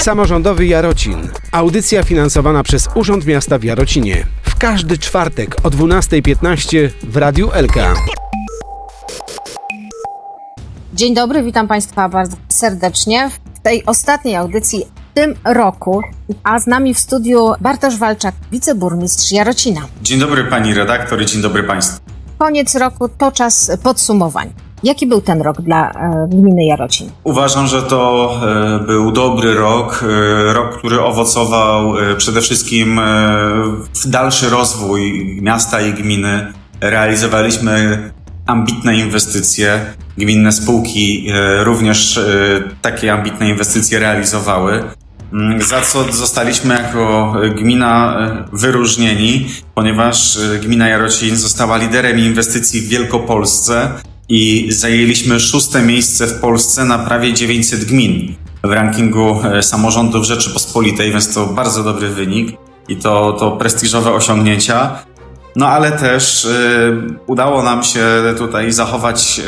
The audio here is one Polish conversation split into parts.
Samorządowy Jarocin. Audycja finansowana przez Urząd Miasta w Jarocinie. W każdy czwartek o 12.15 w Radiu Elka. Dzień dobry, witam Państwa bardzo serdecznie w tej ostatniej audycji w tym roku. A z nami w studiu Bartosz Walczak, wiceburmistrz Jarocina. Dzień dobry pani redaktor i dzień dobry państwu. Koniec roku to czas podsumowań. Jaki był ten rok dla e, gminy Jarocin? Uważam, że to e, był dobry rok, e, rok, który owocował przede wszystkim w dalszy rozwój miasta i gminy. Realizowaliśmy ambitne inwestycje. Gminne spółki również takie ambitne inwestycje realizowały. Mm, Za co zostaliśmy jako gmina wyróżnieni, ponieważ gmina Jarocin została liderem inwestycji w Wielkopolsce i zajęliśmy szóste miejsce w Polsce na prawie 900 gmin w rankingu e, samorządów Rzeczypospolitej, więc to bardzo dobry wynik i to, to prestiżowe osiągnięcia. No ale też y, udało nam się tutaj zachować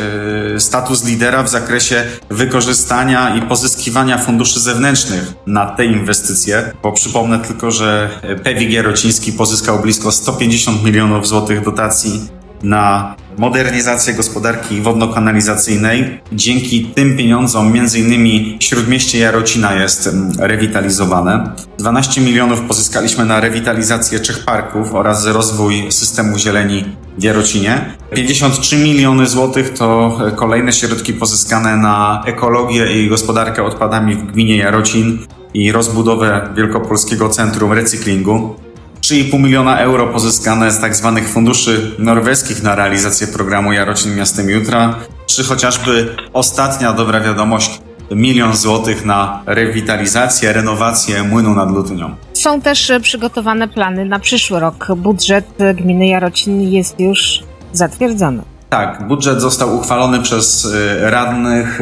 y, status lidera w zakresie wykorzystania i pozyskiwania funduszy zewnętrznych na te inwestycje, bo przypomnę tylko, że PWG Jarociński pozyskał blisko 150 milionów złotych dotacji na modernizację gospodarki wodno-kanalizacyjnej. Dzięki tym pieniądzom innymi Śródmieście Jarocina jest mm, rewitalizowane. 12 milionów pozyskaliśmy na rewitalizację trzech parków oraz rozwój systemu zieleni w Jarocinie. 53 miliony złotych to e, kolejne środki pozyskane na ekologię i gospodarkę odpadami w gminie Jarocin i rozbudowę Wielkopolskiego Centrum Recyklingu. 3,5 miliona euro pozyskane z tak zwanych funduszy norweskich na realizację programu Jarocin Miastem Jutra, czy chociażby ostatnia dobra wiadomość, milion złotych na rewitalizację, renowację młynu nad Lutynią. Są też e, przygotowane plany na przyszły rok. Budżet e, gminy Jarocin jest już zatwierdzony. Tak, budżet został uchwalony przez y, radnych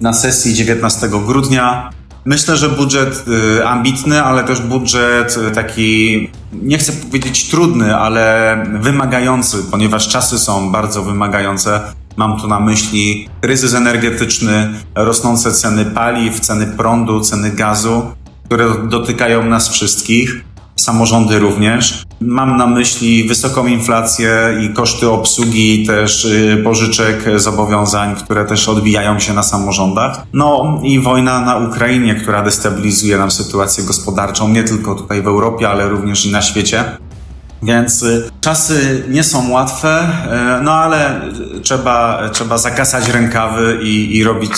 na sesji 19 grudnia. Myślę, że budżet y, ambitny, ale też budżet y, taki, nie chcę powiedzieć trudny, ale wymagający, ponieważ czasy są bardzo wymagające. Mam tu na myśli kryzys energetyczny, rosnące ceny paliw, ceny prądu, ceny gazu, które dotykają nas wszystkich samorządy również. Mam na myśli wysoką inflację i koszty obsługi też y, pożyczek, zobowiązań, które też odbijają się na samorządach. No i wojna na Ukrainie, która destabilizuje nam sytuację gospodarczą, nie tylko tutaj w Europie, ale również i na świecie. Więc y, czasy nie są łatwe, y, no ale trzeba, trzeba zakasać rękawy i, i robić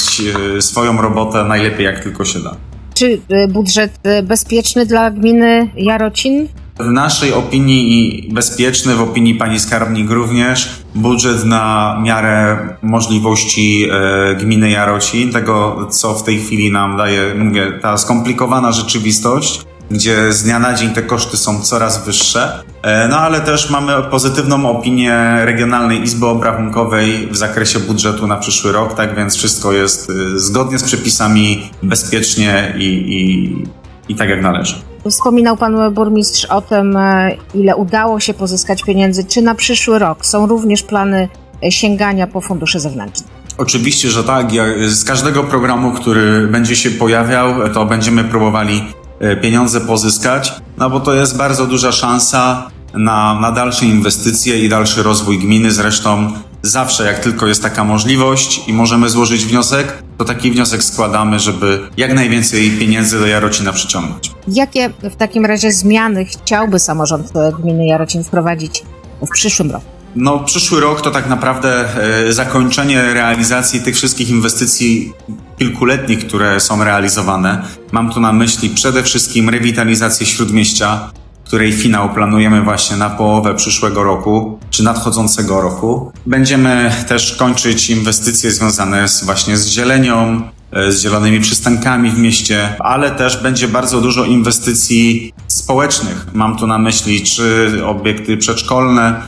swoją robotę najlepiej jak tylko się da. Czy e, budżet e, bezpieczny dla gminy Jarocin? W naszej opinii i bezpieczny, w opinii pani skarbnik również, budżet na miarę możliwości e, gminy Jarocin, tego co w tej chwili nam daje, mówię, ta skomplikowana rzeczywistość, gdzie z dnia na dzień te koszty są coraz wyższe. E, no ale też mamy pozytywną opinię Regionalnej Izby Obrachunkowej w zakresie budżetu na przyszły rok, tak więc wszystko jest e, zgodnie z przepisami, bezpiecznie i, i, i tak jak należy. Wspominał pan burmistrz o tym, e, ile udało się pozyskać pieniędzy. Czy na przyszły rok są również plany e, sięgania po fundusze zewnętrzne? Oczywiście, że tak. Z każdego programu, który będzie się pojawiał, to będziemy próbowali pieniądze pozyskać, no bo to jest bardzo duża szansa na, na dalsze inwestycje i dalszy rozwój gminy. Zresztą zawsze, jak tylko jest taka możliwość i możemy złożyć wniosek, to taki wniosek składamy, żeby jak najwięcej pieniędzy do Jarocina przyciągnąć. Jakie w takim razie zmiany chciałby samorząd e, gminy Jarocin wprowadzić w przyszłym roku? No, przyszły rok to tak naprawdę e, zakończenie realizacji tych wszystkich inwestycji kilkuletnich, które są realizowane. Mam tu na myśli przede wszystkim rewitalizację śródmieścia, której finał planujemy właśnie na połowę przyszłego roku, czy nadchodzącego roku. Będziemy też kończyć inwestycje związane z, właśnie z zielenią, e, z zielonymi przystankami w mieście, ale też będzie bardzo dużo inwestycji społecznych. Mam tu na myśli czy obiekty przedszkolne,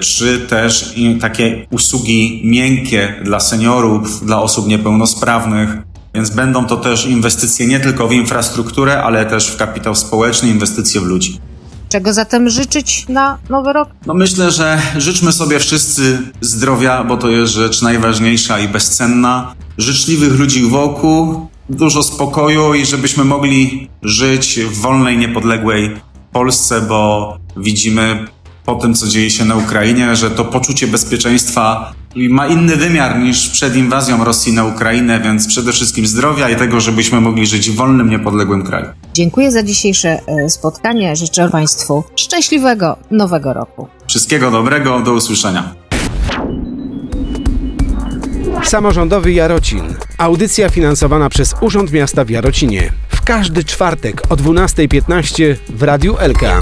czy też takie usługi miękkie dla seniorów, dla osób niepełnosprawnych. Więc będą to też inwestycje nie tylko w infrastrukturę, ale też w kapitał społeczny, inwestycje w ludzi. Czego zatem życzyć na nowy rok? No myślę, że życzmy sobie wszyscy zdrowia, bo to jest rzecz najważniejsza i bezcenna. życzliwych ludzi wokół, dużo spokoju i żebyśmy mogli żyć w wolnej, niepodległej Polsce, bo widzimy po tym, co dzieje się na Ukrainie, że to poczucie bezpieczeństwa ma inny wymiar niż przed inwazją Rosji na Ukrainę, więc przede wszystkim zdrowia i tego, żebyśmy mogli żyć w wolnym, niepodległym kraju. Dziękuję za dzisiejsze e, spotkanie. Życzę Państwu szczęśliwego nowego roku. Wszystkiego dobrego, do usłyszenia. Samorządowy Jarocin. Audycja finansowana przez Urząd Miasta w Jarocinie. W każdy czwartek o 12.15 w Radiu Elka.